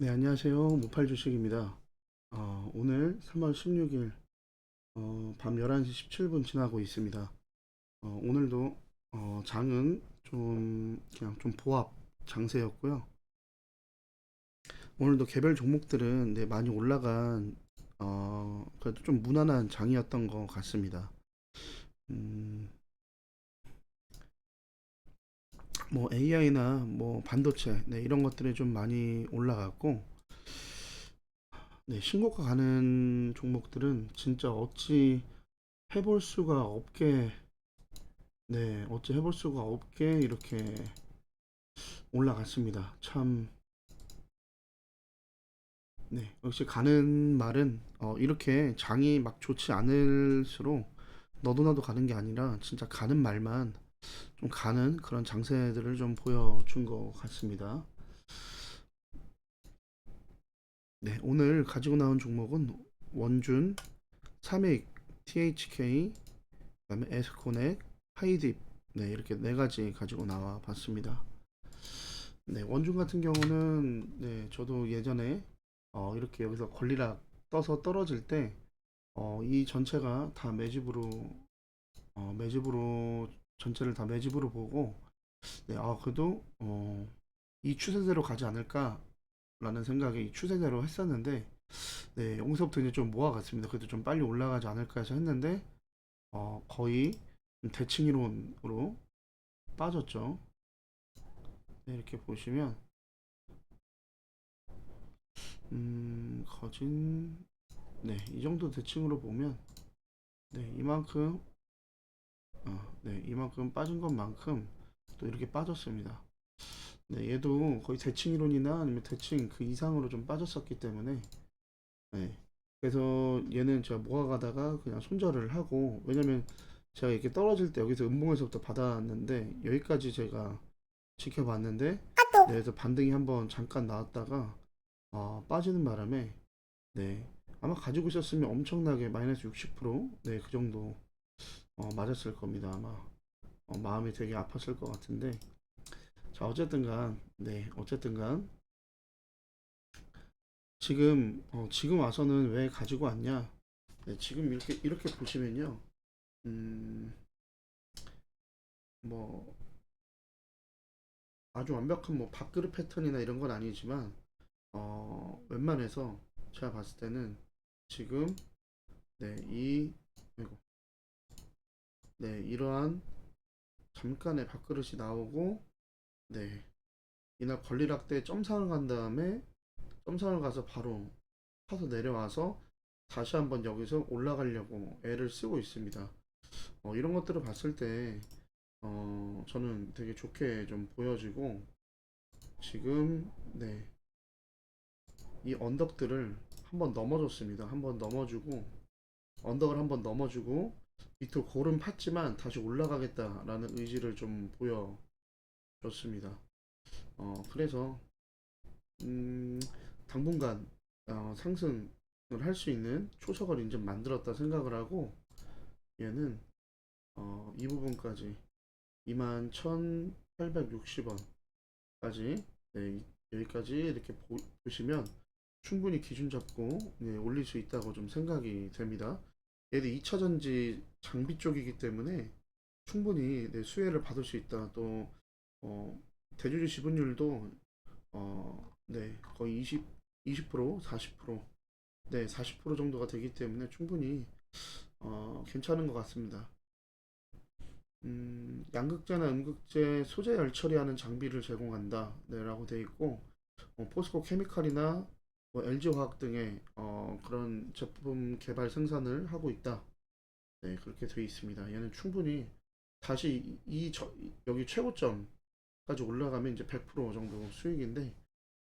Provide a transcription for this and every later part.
네, 안녕하세요. 모팔 주식입니다. 어, 오늘 3월 16일 어, 밤 11시 17분 지나고 있습니다. 어, 오늘도 어, 장은 좀 그냥 좀 보합 장세였고요. 오늘도 개별 종목들은 네, 많이 올라간 어, 그래도 좀 무난한 장이었던 것 같습니다. 음, 뭐 AI나 뭐 반도체 네, 이런 것들이 좀 많이 올라갔고 네, 신고가 가는 종목들은 진짜 어찌 해볼 수가 없게 네, 어찌 해볼 수가 없게 이렇게 올라갔습니다. 참 네, 역시 가는 말은 어, 이렇게 장이 막 좋지 않을수록 너도 나도 가는 게 아니라 진짜 가는 말만 좀 가는 그런 장세들을 좀 보여준 것 같습니다. 네, 오늘 가지고 나온 종목은 원준, 삼익, THK, 그다음에 에스코넥, 하이딥, 네 이렇게 네 가지 가지고 나와 봤습니다. 네, 원준 같은 경우는 네 저도 예전에 어, 이렇게 여기서 권리락 떠서 떨어질 때 어, 이 전체가 다 매집으로 어, 매집으로 전체를 다 매집으로 보고 네, 아 그래도 어, 이 추세대로 가지 않을까라는 생각에 이 추세대로 했었는데 네, 여기서부터 이제 좀 모아갔습니다. 그래도 좀 빨리 올라가지 않을까 해서 했는데 어, 거의 대칭 이론으로 빠졌죠. 네, 이렇게 보시면 음, 거진 네, 이 정도 대칭으로 보면 네, 이만큼 어, 네, 이만큼 빠진 것만큼 또 이렇게 빠졌습니다. 네, 얘도 거의 대칭 이론이나 아니면 대칭 그 이상으로 좀 빠졌었기 때문에 네, 그래서 얘는 제가 모아가다가 그냥 손절을 하고 왜냐면 제가 이렇게 떨어질 때 여기서 음봉에서부터 받았는데 여기까지 제가 지켜봤는데 네, 그래서 반등이 한번 잠깐 나왔다가 어, 빠지는 바람에 네. 아마 가지고 있었으면 엄청나게 마이너스 60% 네, 그 정도 어, 맞았을 겁니다. 아마 어, 마음이 되게 아팠을 것 같은데 자 어쨌든간 네 어쨌든간 지금 어, 지금 와서는 왜 가지고 왔냐? 네, 지금 이렇게 이렇게 보시면요, 음, 뭐 아주 완벽한 뭐 밥그릇 패턴이나 이런 건 아니지만 어, 웬만해서 제가 봤을 때는 지금 네, 이 아이고, 네, 이러한 잠깐의 밥그릇이 나오고 네, 이날 권리락 때 점상을 간 다음에 점상을 가서 바로 타서 내려와서 다시 한번 여기서 올라가려고 애를 쓰고 있습니다. 어, 이런 것들을 봤을 때 어, 저는 되게 좋게 좀 보여지고 지금 네, 이 언덕들을 한번 넘어줬습니다. 한번 넘어주고 언덕을 한번 넘어주고 밑으로 고름 팠지만 다시 올라가겠다라는 의지를 좀 보여줬습니다. 어, 그래서 음, 당분간 어, 상승을 할 수 있는 초석을 이제 만들었다 생각을 하고 얘는 어, 이 부분까지 21,860원까지 네, 여기까지 이렇게 보, 시면 충분히 기준 잡고 네, 올릴 수 있다고 좀 생각이 됩니다. 얘도 2차 전지 장비 쪽이기 때문에 충분히 네, 수혜를 받을 수 있다. 또 어, 대주주 지분율도 어, 네, 거의 20, 20%, 40%, 네, 40% 정도가 되기 때문에 충분히 어, 괜찮은 것 같습니다. 음, 양극재나 음극재 소재 열 처리하는 장비를 제공한다. 네, 라고 되어 있고 어, 포스코 케미칼이나 뭐 LG화학 등의 어, 그런 제품 개발 생산을 하고 있다. 네, 그렇게 되어 있습니다. 얘는 충분히 다시 이, 이 저, 여기 최고점까지 올라가면 이제 100% 정도 수익인데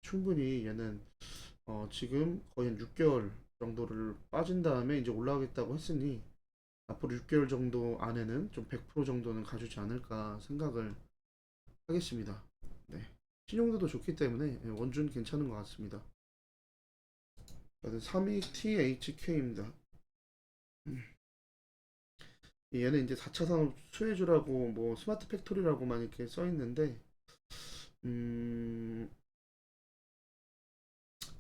충분히 얘는 어, 지금 거의 한 6개월 정도를 빠진 다음에 이제 올라가겠다고 했으니 앞으로 6개월 정도 안에는 좀 100% 정도는 가주지 않을까 생각을 하겠습니다. 네. 신용도도 좋기 때문에 원준 괜찮은 것 같습니다. 32 THK입니다. 얘는 이제 4차 산업 수혜주라고 뭐 스마트 팩토리라고만 이렇게 써 있는데 음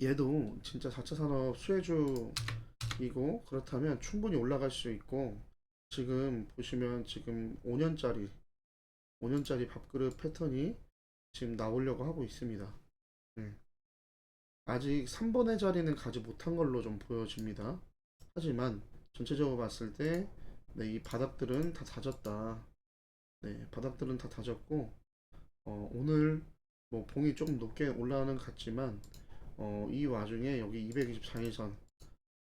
얘도 진짜 4차 산업 수혜주이고 그렇다면 충분히 올라갈 수 있고 지금 보시면 지금 5년짜리 5년짜리 밥그릇 패턴이 지금 나오려고 하고 있습니다. 네. 아직 3번의 자리는 가지 못한 걸로 좀 보여집니다. 하지만 전체적으로 봤을 때 네, 이 바닥들은 다 다졌다. 네, 바닥들은 다 다졌고 어, 오늘 뭐 봉이 조금 높게 올라가는 것 같지만 어, 이 와중에 여기 224일선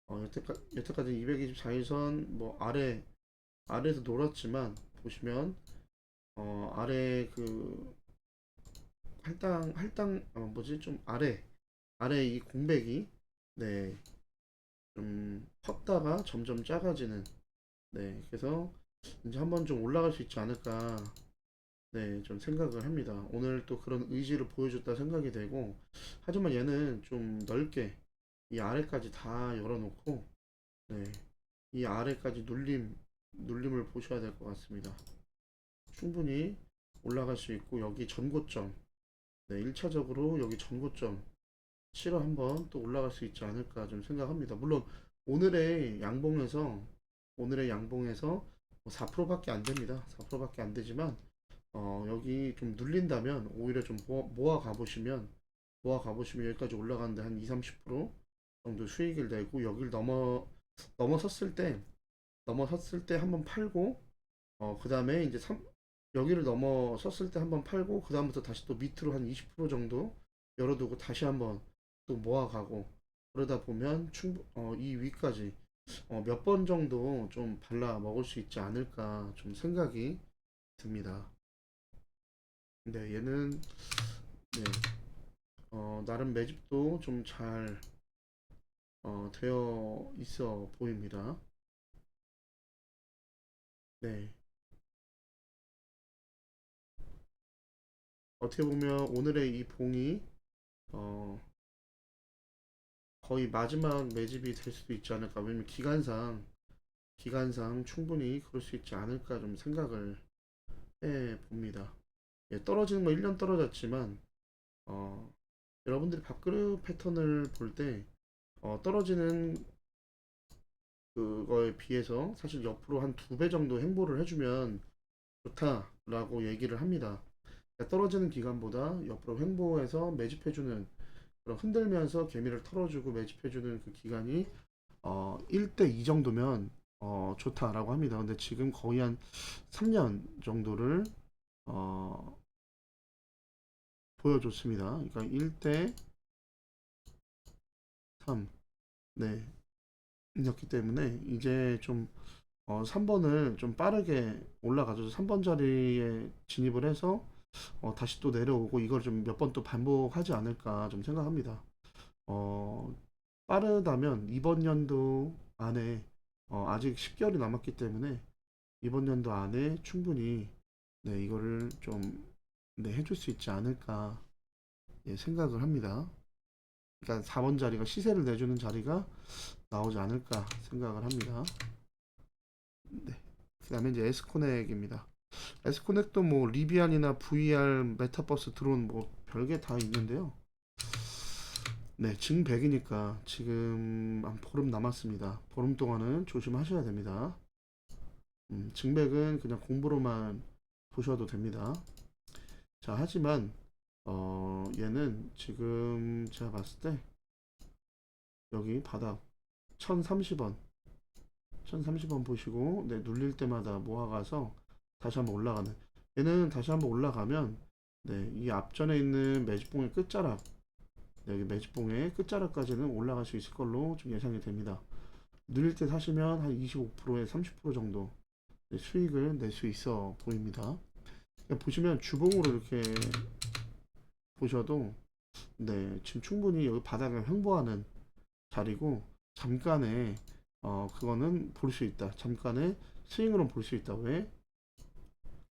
어, 여태까, 여태까지 224일선 뭐 아래 아래에서 놀았지만 보시면 어, 아래 그 할당 할당 어, 뭐지 좀 아래 아래 이 공백이 네 좀 컸다가 점점 작아지는 네 그래서 이제 한번 좀 올라갈 수 있지 않을까 네 좀 생각을 합니다 오늘 또 그런 의지를 보여줬다 생각이 되고 하지만 얘는 좀 넓게 이 아래까지 다 열어놓고 네 이 아래까지 눌림 눌림을 보셔야 될 것 같습니다 충분히 올라갈 수 있고 여기 전고점 네 1차적으로 여기 전고점 치러 한번 또 올라갈 수 있지 않을까 좀 생각합니다. 물론 오늘의 양봉에서 오늘의 양봉에서 뭐 4%밖에 안 됩니다. 4%밖에 안 되지만 어, 여기 좀 눌린다면 오히려 좀 모아, 모아 가 보시면 모아 가 보시면 여기까지 올라가는데 한 2, 30% 정도 수익을 내고 여기를 넘어 넘어섰을 때 넘어섰을 때 한번 팔고 어, 그 다음에 이제 3, 여기를 넘어섰을 때 한번 팔고 그 다음부터 다시 또 밑으로 한 20% 정도 열어두고 다시 한번 또 모아가고 그러다 보면 충분 어, 이 위까지 어, 몇 번 정도 좀 발라 먹을 수 있지 않을까 좀 생각이 듭니다. 근데 얘는 네, 어, 나름 매집도 좀잘 어, 되어 있어 보입니다. 네. 어떻게 보면 오늘의 이 봉이 어, 거의 마지막 매집이 될 수도 있지 않을까. 왜냐면 기간상, 기간상 충분히 그럴 수 있지 않을까 좀 생각을 해 봅니다. 예, 떨어지는 거 1년 떨어졌지만, 어, 여러분들이 밥그릇 패턴을 볼 때, 어, 떨어지는 그거에 비해서 사실 옆으로 한 두 배 정도 행보를 해주면 좋다라고 얘기를 합니다. 그러니까 떨어지는 기간보다 옆으로 횡보해서 매집해주는 그런 흔들면서 개미를 털어주고 매집해주는 그 기간이 어 1대 2 정도면 어 좋다라고 합니다. 근데 지금 거의 한 3년 정도를 어 보여줬습니다. 그러니까 1대 3. 네. 이었기 때문에 이제 좀 어, 3번을 좀 빠르게 올라가서 3번 자리에 진입을 해서 어, 다시 또 내려오고 이걸 좀 몇 번 또 반복하지 않을까 좀 생각합니다. 어, 빠르다면 이번 연도 안에 어, 아직 10개월이 남았기 때문에 이번 연도 안에 충분히 네, 이거를 좀 네, 해줄 수 있지 않을까 예, 생각을 합니다. 그러니까 4번 자리가 시세를 내주는 자리가 나오지 않을까 생각을 합니다. 네. 그 다음에 이제 에스코넥입니다. 에스코넥도 뭐 리비안이나 VR 메타버스 드론 뭐 별게 다 있는데요. 네, 증 100이니까 지금 한 보름 남았습니다. 보름 동안은 조심하셔야 됩니다. 음, 증백은 그냥 공부로만 보셔도 됩니다. 자, 하지만 어, 얘는 지금 제가 봤을 때 여기 바닥 1030원 1030원 보시고 네, 눌릴 때마다 모아가서 다시 한번 올라가는 얘는 다시 한번 올라가면 네, 이 앞전에 있는 매집봉의 끝자락 네, 여기 매집봉의 끝자락까지는 올라갈 수 있을 걸로 좀 예상이 됩니다. 누릴 때 사시면 한 25%에 30% 정도 네, 수익을 낼 수 있어 보입니다. 그러니까 보시면 주봉으로 이렇게 보셔도 네 지금 충분히 여기 바닥을 횡보하는 자리고 잠깐의 어 그거는 볼 수 있다. 잠깐의 스윙으로 볼 수 있다. 왜?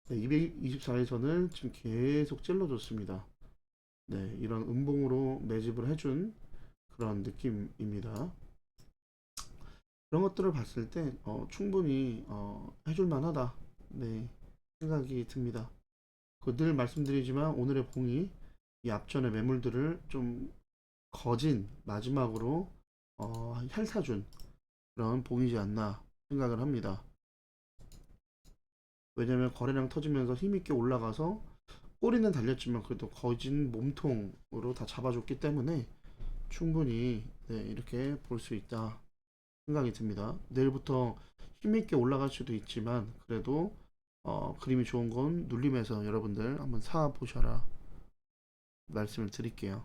네, 224에서는 지금 계속 찔러줬습니다. 네, 이런 음봉으로 매집을 해준 그런 느낌입니다. 그런 것들을 봤을 때 어, 충분히 어, 해줄 만하다. 네, 생각이 듭니다. 그늘 말씀드리지만 오늘의 봉이 이 앞전의 매물들을 좀 거진 마지막으로 어, 헬사준 그런 봉이지 않나 생각을 합니다. 왜냐면 거래량 터지면서 힘있게 올라가서 꼬리는 달렸지만 그래도 거진 몸통으로 다 잡아줬기 때문에 충분히 네, 이렇게 볼 수 있다 생각이 듭니다. 내일부터 힘있게 올라갈 수도 있지만 그래도 어, 그림이 좋은 건 눌림에서 여러분들 한번 사 보셔라 말씀을 드릴게요.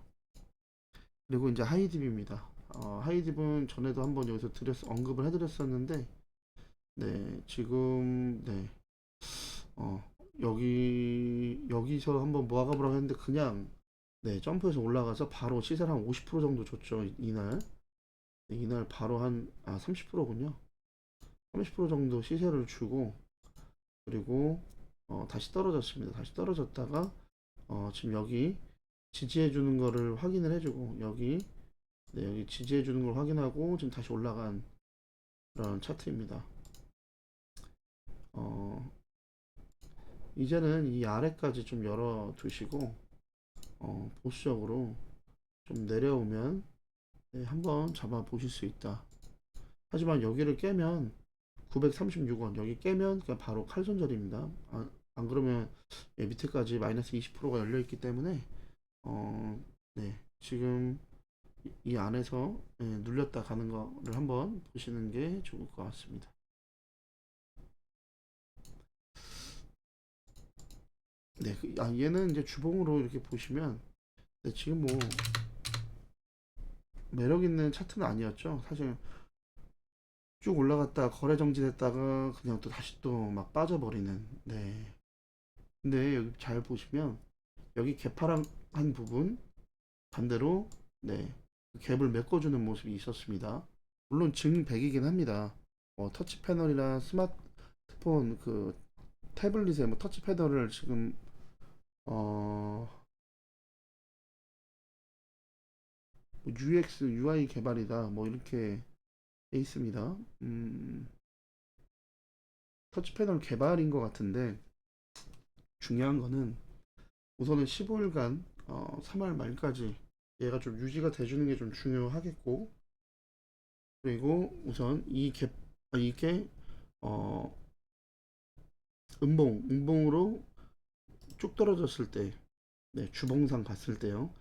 그리고 이제 하이딥입니다. 어, 하이딥은 전에도 한번 여기서 드렸, 언급을 해드렸었는데, 네, 지금, 네, 어, 여기, 여기서 한번 모아가보라고 했는데, 그냥, 네, 점프해서 올라가서 바로 시세를 한 50% 정도 줬죠, 이- 이날. 네, 이날 바로 한, 아, 30%군요. 30% 정도 시세를 주고, 그리고, 어, 다시 떨어졌습니다. 다시 떨어졌다가, 어, 지금 여기, 지지해 주는 거를 확인을 해주고 여기 네, 여기 지지해 주는 걸 확인하고 지금 다시 올라간 그런 차트입니다. 어, 이제는 이 아래까지 좀 열어 두시고 어, 보수적으로 좀 내려오면 네, 한번 잡아 보실 수 있다. 하지만 여기를 깨면 936원 여기 깨면 그냥 바로 칼손절입니다. 아, 안 그러면 예, 밑에까지 마이너스 20%가 열려 있기 때문에 어, 네. 지금 이- 이 안에서 예, 눌렸다 가는 거를 한번 보시는 게 좋을 것 같습니다. 네, 그- 아, 얘는 이제 주봉으로 이렇게 보시면 네, 지금 뭐 매력 있는 차트는 아니었죠. 사실 쭉 올라갔다 거래 정지됐다가 그냥 또 다시 또 막 빠져버리는. 네. 근데 여기 잘 보시면 여기 개파랑 한 부분 반대로 네 갭을 메꿔주는 모습이 있었습니다. 물론 증백이긴 합니다. 어, 터치 패널이나 스마트폰 그 태블릿에 뭐 터치 패널을 지금 어뭐 UX UI 개발이다 뭐 이렇게 돼 있습니다. 음, 터치 패널 개발인 것 같은데 중요한 거는 우선은 15일간 어, 3월 말까지 얘가 좀 유지가 돼주는 게 좀 중요하겠고 그리고 우선 이 갭, 아, 이게 어, 음봉, 음봉으로 쭉 떨어졌을 때 네, 주봉상 봤을 때요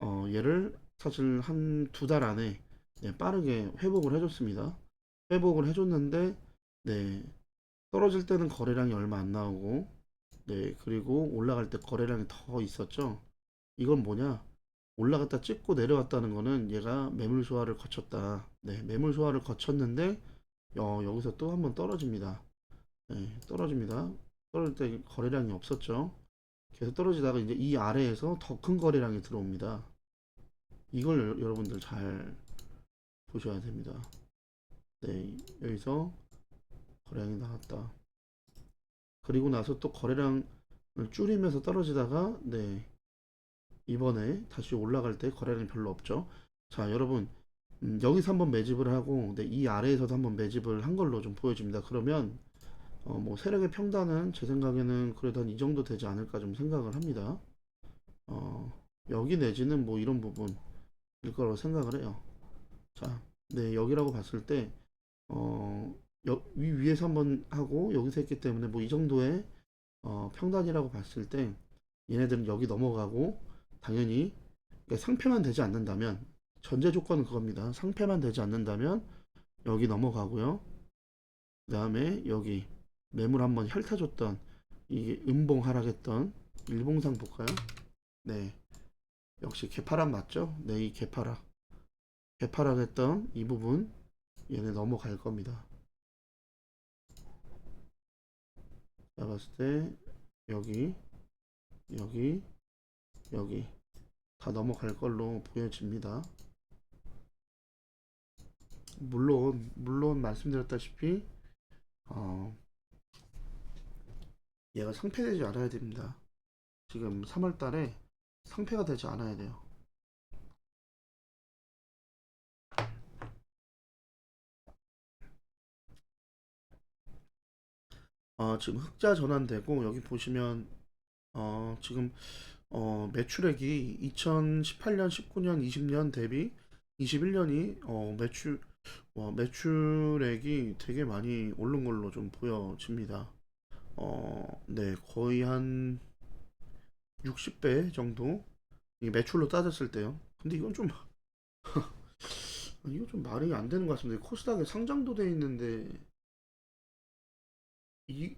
어, 얘를 사실 한 두 달 안에 네, 빠르게 회복을 해줬습니다 회복을 해줬는데 네, 떨어질 때는 거래량이 얼마 안 나오고 네, 그리고 올라갈 때 거래량이 더 있었죠. 이건 뭐냐? 올라갔다 찍고 내려왔다는 거는 얘가 매물 소화를 거쳤다. 네, 매물 소화를 거쳤는데 어, 여기서 또 한번 떨어집니다. 네, 떨어집니다. 떨어질 때 거래량이 없었죠. 계속 떨어지다가 이제 이 아래에서 더 큰 거래량이 들어옵니다. 이걸 여- 여러분들 잘 보셔야 됩니다. 네, 여기서 거래량이 나왔다. 그리고 나서 또 거래량을 줄이면서 떨어지다가 네 이번에 다시 올라갈 때 거래량이 별로 없죠. 자 여러분 음, 여기서 한번 매집을 하고 네, 이 아래에서도 한번 매집을 한 걸로 좀 보여집니다. 그러면 어, 뭐 세력의 평단은 제 생각에는 그래도 한 이 정도 되지 않을까 좀 생각을 합니다. 어, 여기 내지는 뭐 이런 부분일 거라고 생각을 해요. 자, 네 여기라고 봤을 때 어, 여, 위, 위에서 한번 하고 여기서 했기 때문에 뭐 이 정도의 어, 평단이라고 봤을 때 얘네들은 여기 넘어가고 당연히 그러니까 상패만 되지 않는다면 전제 조건은 그겁니다. 상패만 되지 않는다면 여기 넘어가고요. 그 다음에 여기 매물 한번 혈타줬던 이게 음봉 하락했던 일봉상 볼까요? 네. 역시 개파락 맞죠? 네, 이 개파락. 개파락 했던 이 부분 얘네 넘어갈 겁니다. 자 봤을 때 여기 여기 여기 다 넘어갈 걸로 보여집니다. 물론 물론 말씀드렸다시피 어 얘가 상패되지 않아야 됩니다. 지금 3월 달에 상패가 되지 않아야 돼요. 어, 지금 흑자 전환되고 여기 보시면 어, 지금 어, 매출액이 2018년, 19년, 20년 대비 21년이 어, 매출 와, 매출액이 되게 많이 오른 걸로 좀 보여집니다. 어, 네, 거의 한 60배 정도 이 매출로 따졌을 때요. 근데 이건 좀 이거 좀 말이 안 되는 것 같습니다. 코스닥에 상장도 돼 있는데 이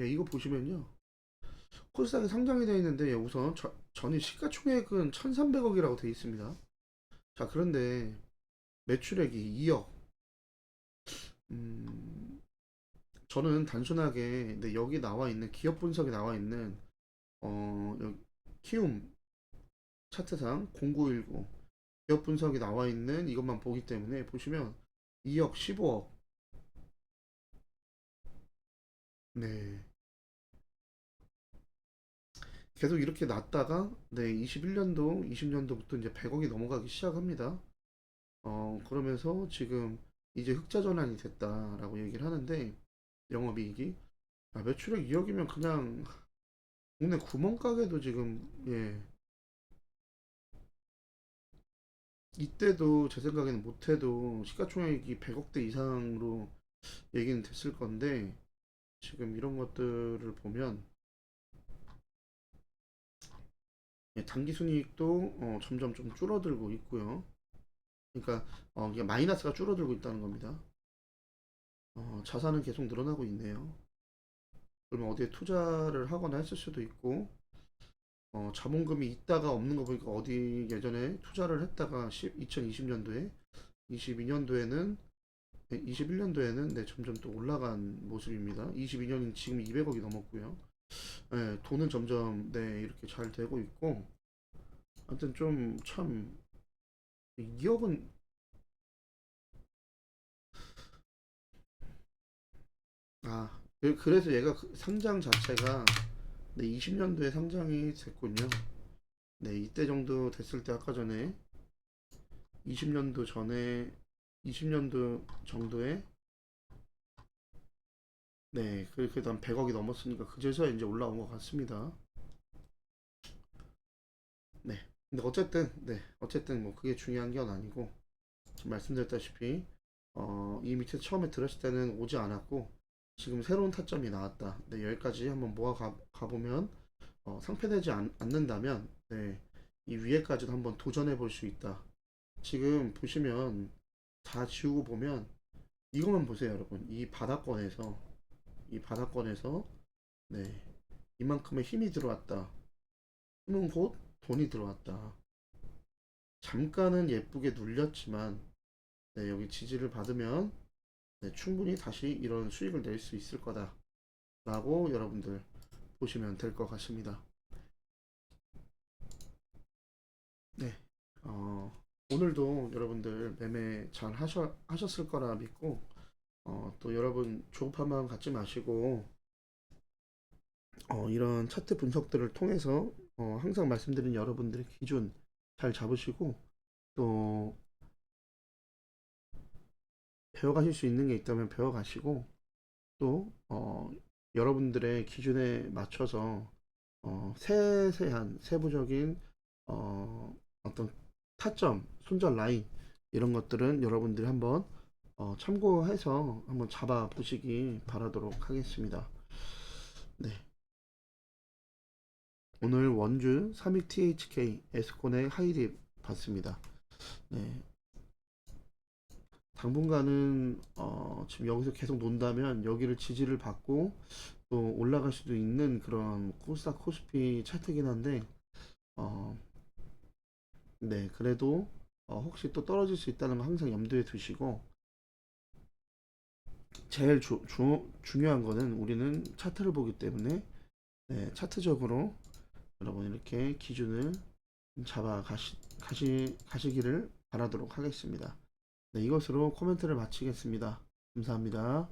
야, 이거 보시면요. 코스닥에 상장이 되어 있는데 우선 저, 전일 시가총액은 1,300억이라고 되어 있습니다. 자, 그런데 매출액이 2억. 음, 저는 단순하게 네, 여기 나와 있는 기업 분석에 나와 있는 어, 키움 차트상 0919 기업 분석이 나와 있는 이것만 보기 때문에 보시면 2억, 15억. 네. 계속 이렇게 났다가 네, 21년도, 20년도부터 이제 100억이 넘어가기 시작합니다. 어, 그러면서 지금 이제 흑자 전환이 됐다라고 얘기를 하는데 영업이익이 아, 매출액 2억이면 그냥 국내 구멍가게도 지금 예 이때도 제 생각에는 못해도 시가총액이 100억대 이상으로 얘기는 됐을 건데 지금 이런 것들을 보면 예, 당기 순이익도 어, 점점 좀 줄어들고 있고요. 그러니까 어, 마이너스가 줄어들고 있다는 겁니다. 어, 자산은 계속 늘어나고 있네요. 그러면 어디에 투자를 하거나 했을 수도 있고 어, 자본금이 있다가 없는 거 보니까 어디 예전에 투자를 했다가 2020년도에 22년도에는 21년도에는 네, 점점 또 올라간 모습입니다. 22년이 지금 200억이 넘었고요. 네, 돈은 점점 네, 이렇게 잘 되고 있고 아무튼 좀 참 2억은 아 그- 그래서 얘가 그 상장 자체가 네, 20년도에 상장이 됐군요. 네, 이때 정도 됐을 때 아까 전에 20년도 전에 20년도 정도에 네, 그- 그래도 한 100억이 넘었으니까 그제서야 이제 올라온 것 같습니다. 네. 근데 어쨌든 네, 어쨌든 뭐 그게 중요한 건 아니고 지금 말씀드렸다시피 어, 이 밑에 처음에 들었을 때는 오지 않았고 지금 새로운 타점이 나왔다. 네, 여기까지 한번 모아 가, 가보면 어, 상패되지 않, 않는다면 네, 이 위에까지도 한번 도전해 볼 수 있다. 지금 보시면 다 지우고 보면 이것만 보세요, 여러분. 이 바닥권에서 이 바닥권에서 네, 이만큼의 힘이 들어왔다. 힘은 곧 돈이 들어왔다. 잠깐은 예쁘게 눌렸지만 네, 여기 지지를 받으면 네, 충분히 다시 이런 수익을 낼 수 있을 거다. 라고 여러분들 보시면 될 것 같습니다. 네, 어, 오늘도 여러분들 매매 잘 하셔, 하셨을 거라 믿고, 어, 또 여러분 마음 갖지 마시고, 어, 이런 차트 분석들을 통해서 어, 항상 말씀드린 여러분들의 기준 잘 잡으시고, 또 배워가실 수 있는 게 있다면 배워가시고 또 어, 여러분들의 기준에 맞춰서 어, 세세한 세부적인 어, 어떤 타점, 손절 라인 이런 것들은 여러분들이 한번 어, 참고해서 한번 잡아 보시기 바라도록 하겠습니다. 네. 오늘 원주 32 THK 에스콘의 하이립 봤습니다. 네. 당분간은 어, 지금 여기서 계속 논다면 여기를 지지를 받고 또 올라갈 수도 있는 그런 코스닥 코스피 차트긴 한데 어, 네 그래도 어, 혹시 또 떨어질 수 있다는 거 항상 염두에 두시고 제일 주, 주, 중요한 거는 우리는 차트를 보기 때문에 네, 차트적으로 여러분 이렇게 기준을 잡아 가시, 가시, 가시기를 바라도록 하겠습니다. 네, 이것으로 코멘트를 마치겠습니다. 감사합니다.